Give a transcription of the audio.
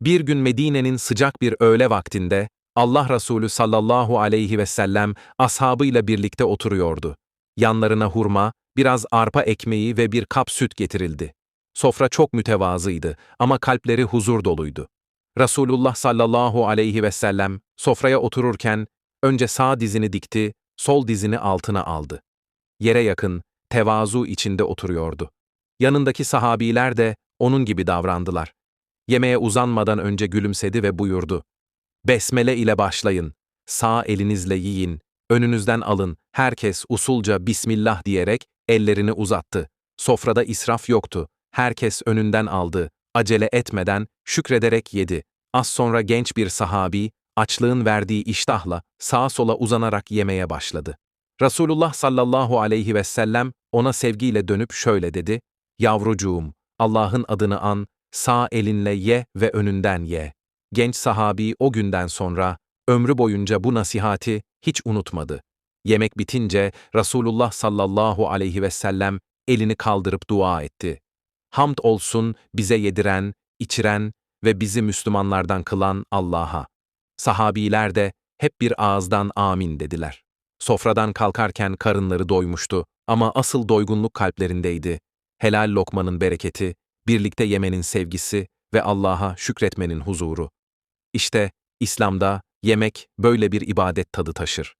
Bir gün Medine'nin sıcak bir öğle vaktinde Allah Resulü sallallahu aleyhi ve sellem ashabıyla birlikte oturuyordu. Yanlarına hurma, biraz arpa ekmeği ve bir kap süt getirildi. Sofra çok mütevazıydı ama kalpleri huzur doluydu. Resulullah sallallahu aleyhi ve sellem sofraya otururken önce sağ dizini dikti, sol dizini altına aldı. Yere yakın, tevazu içinde oturuyordu. Yanındaki sahabiler de onun gibi davrandılar. Yemeğe uzanmadan önce gülümsedi ve buyurdu. Besmele ile başlayın, sağ elinizle yiyin, önünüzden alın, herkes usulca Bismillah diyerek ellerini uzattı. Sofrada israf yoktu, herkes önünden aldı, acele etmeden şükrederek yedi. Az sonra genç bir sahabi, açlığın verdiği iştahla sağa sola uzanarak yemeye başladı. Resulullah sallallahu aleyhi ve sellem ona sevgiyle dönüp şöyle dedi, Yavrucuğum, Allah'ın adını an, sağ elinle ye ve önünden ye. Genç sahabi o günden sonra ömrü boyunca bu nasihati hiç unutmadı. Yemek bitince Resulullah sallallahu aleyhi ve sellem elini kaldırıp dua etti. Hamd olsun bize yediren, içiren ve bizi Müslümanlardan kılan Allah'a. Sahabiler de hep bir ağızdan amin dediler. Sofradan kalkarken karınları doymuştu ama asıl doygunluk kalplerindeydi. Helal lokmanın bereketi, birlikte yemenin sevgisi ve Allah'a şükretmenin huzuru. İşte İslam'da yemek böyle bir ibadet tadı taşır.